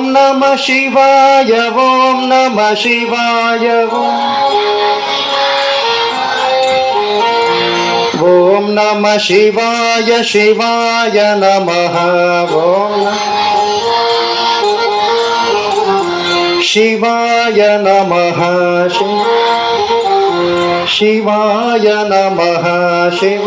ஓம் நம சிவாய ஓம் நம சிவாய ஓம் நம சிவாய சிவாய நம ஓம் शिवाय नमः शिवाय नमः शिव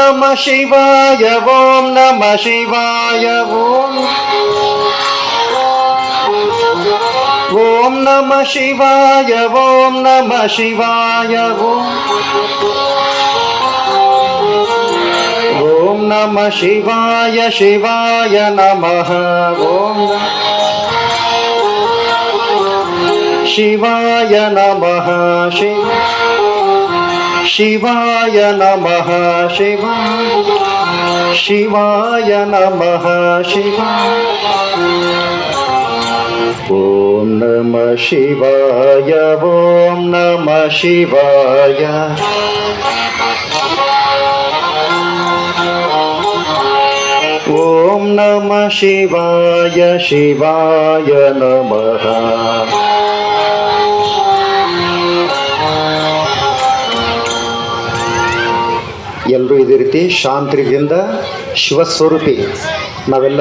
நம சிவாய ஓம் நம சிவாய ஓம் ஓம் நம சிவாய ஓம் நம சிவாய ஓம் ஓம் நம சிவாய சிவாய நம ஓம் शिवाय नमः शिव ಶಿವಾಯ ನಮಃ ಶಿವ ಶಿವಾಯ ನಮಃ ಶಿವ ಓಂ ನಮ ಶಿವಾಯ ಓಂ ನಮ ಶಿವಾಯ ಓಂ ನಮ ಶಿವಾಯ ಶಿವಾಯ ನಮಃ ಎಲ್ಲರೂ ಇದೇ ರೀತಿ ಶಾಂತಿಯಿಂದ ಶಿವಸ್ವರೂಪಿ ನಾವೆಲ್ಲ